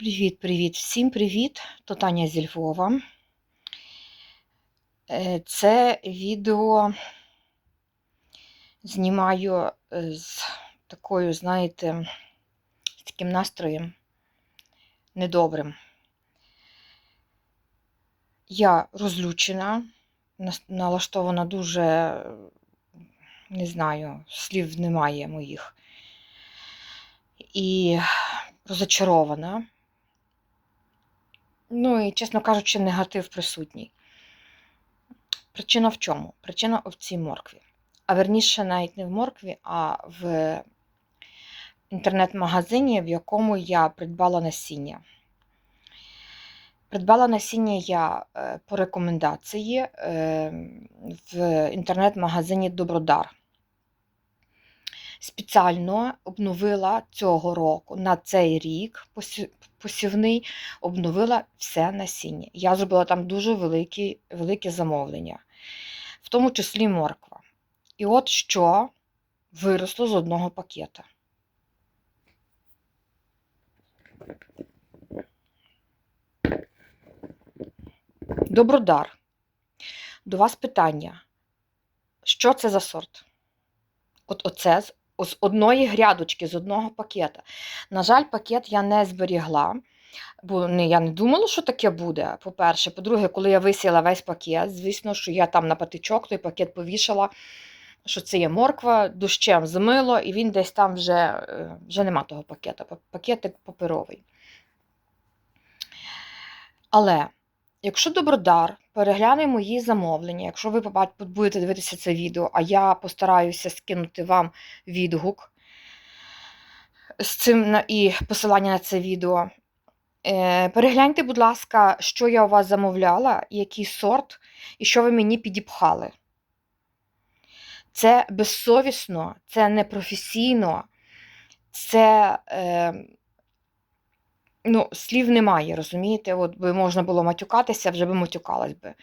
Привіт-привіт, всім привіт! То Таня зі Львова. Е, Це відео знімаю е, з такою, знаєте, з таким настроєм недобрим. Я розлючена, налаштована дуже, не знаю, слів немає моїх. І розочарована. Ну і, чесно кажучи, негатив присутній. Причина в чому? Причина в цій моркві. А верніше, навіть не в моркві, а в інтернет-магазині, в якому я придбала насіння. Придбала насіння я е, по рекомендації е, в інтернет-магазині Добродар. Спеціально обновила цього року на цей рік посівний, обновила все насіння. Я зробила там дуже великі, велике замовлення, в тому числі морква. І от що виросло з одного пакета. Добродар. До вас питання. Що це за сорт? От оце з одної грядочки, з одного пакета. На жаль, пакет я не зберігла, бо не, я не думала, що таке буде. По-перше, по-друге, коли я висіяла весь пакет, звісно, що я там на патичок той пакет повішала, що це є морква, дощем змило, і він десь там вже, е, вже нема того пакета. Пакетик паперовий. Але якщо Добродар перегляне мої замовлення, якщо ви будете дивитися це відео, а я постараюся скинути вам відгук з цим і посилання на це відео. Е, Перегляньте, будь ласка, що я у вас замовляла, який сорт, і що ви мені підіпхали. Це безсовісно, це непрофесійно, це е, ну, слів немає, розумієте? От би можна було матюкатися, вже би матюкалась би.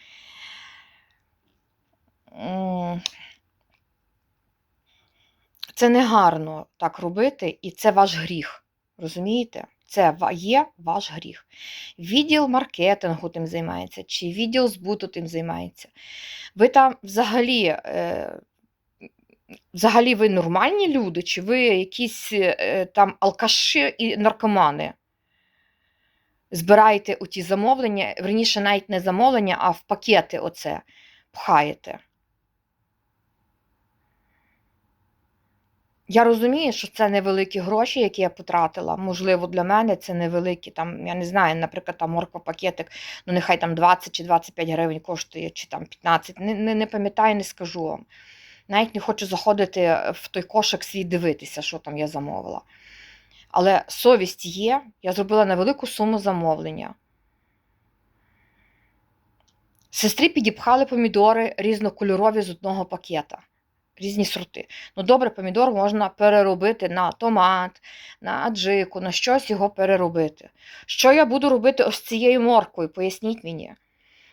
Це не гарно так робити, і це ваш гріх. Розумієте? Це є ваш гріх. Відділ маркетингу тим займається, чи відділ збуту тим займається. Ви там взагалі, е, взагалі ви нормальні люди, чи ви якісь е, там алкаші і наркомани? Збираєте оті замовлення, верніше навіть не замовлення, а в пакети оце пхаєте. Я розумію, що це невеликі гроші, які я потратила. Можливо, для мене це невеликі, там, я не знаю, наприклад, там морква пакетик, ну нехай там 20 чи 25 гривень коштує, чи там 15. Не, не, не пам'ятаю, не скажу вам. Навіть не хочу заходити в той кошик свій дивитися, що там я замовила. Але совість є, я зробила невелику суму замовлення. Сестрі підіпхали помідори різнокольорові з одного пакета. Різні сорти. Ну, добре, помідор можна переробити на томат, на аджику, на щось його переробити. Що я буду робити ось цією морквою? Поясніть мені.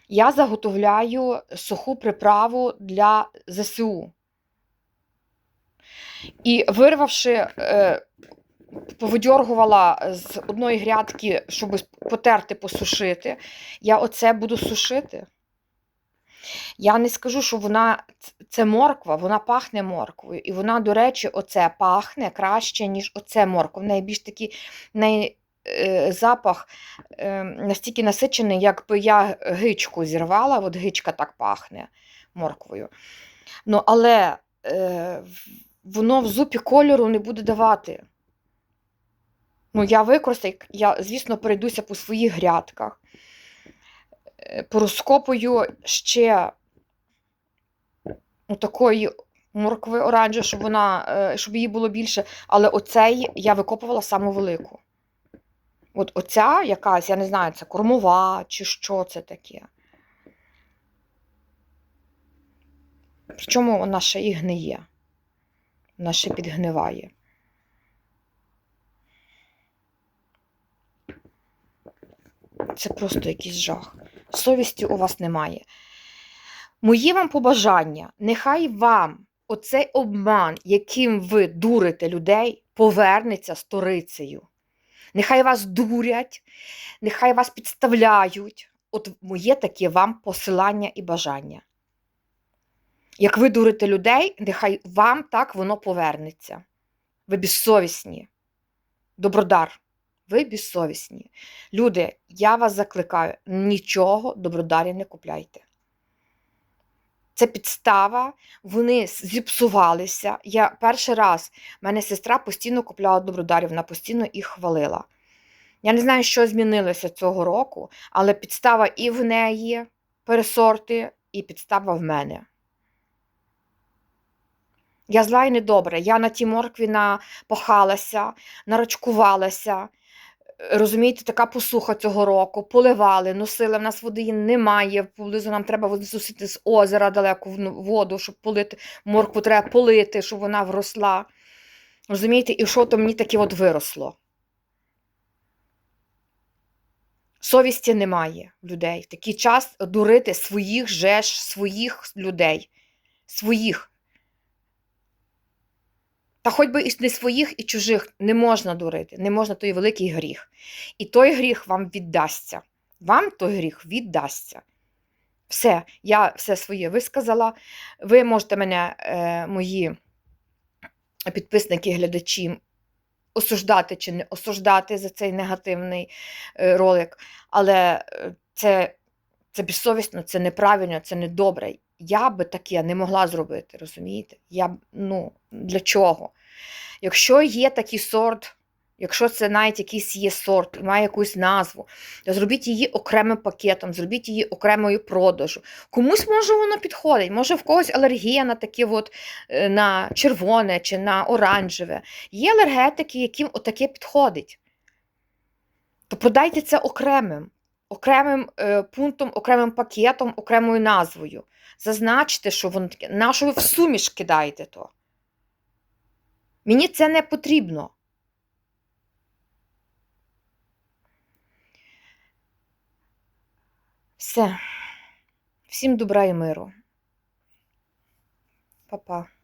Я заготовляю суху приправу для ЗСУ. І вирвавши, е, повидьоргувала з одної грядки, щоб потерти, посушити, я оце буду сушити. Я не скажу, що вона це морква, вона пахне морквою. І вона, до речі, оце пахне краще, ніж оце морква. В неї більш такий неї, е, запах е, настільки насичений, якби я гичку зірвала, от гичка так пахне морквою. Ну, але е, воно в зупі кольору не буде давати. Ну, я використаю, я, звісно, перейдуся по своїх грядках. Е, Порозкопую ще такої моркви оранжевої, щоб вона, е, щоб її було більше. Але оцей я викопувала саму велику. От оця якась, я не знаю, це кормова чи що це таке. Причому вона ще і гниє. Вона ще підгниває. Це просто якийсь жах. Совісті у вас немає. Мої вам побажання, нехай вам оцей обман, яким ви дурите людей, повернеться сторицею. нехай вас дурять, нехай вас підставляють. От моє таке вам посилання і бажання. Як ви дурите людей, нехай вам так воно повернеться. Ви безсовісні. Добродар, ви безсовісні. Люди, я вас закликаю, нічого добродарі не купляйте. Це підстава, вони зіпсувалися. Я перший раз, мене сестра постійно купляла добродарів, вона постійно їх хвалила. Я не знаю, що змінилося цього року, але підстава і в неї пересорти, і підстава в мене. Я зла і недобра. Я на тій моркві напахалася, нарачкувалася. Розумієте, така посуха цього року, поливали, носили. В нас води немає, поблизу нам треба висусити з озера далеко ну, воду, щоб полити. Моркву треба полити, щоб вона вросла. Розумієте, і що то мені таке от виросло? Совісті немає в людей. Такий час дурити своїх же ж, своїх людей. Своїх. Та хоч би і не своїх, і чужих не можна дурити, не можна той великий гріх. І той гріх вам віддасться. Вам той гріх віддасться. Все, я все своє висказала. Ви можете мене, е, мої підписники, глядачі, осуждати чи не осуждати за цей негативний е, ролик, але е, це, це безсовісно, це неправильно, це недобре. Я би таке не могла зробити, розумієте? Я, ну, Для чого? Якщо є такий сорт, якщо це навіть якийсь є сорт і має якусь назву, то зробіть її окремим пакетом, зробіть її окремою продажу. Комусь може воно підходить, може в когось алергія на такі от, е, на червоне чи на оранжеве. Є алергетики, яким отаке підходить. То продайте це окремим, окремим е, пунктом, окремим пакетом, окремою назвою. Зазначте, що воно таке. На що ви в суміш кидаєте то? Мені це не потрібно. Все. Всім добра і миру. Па-па.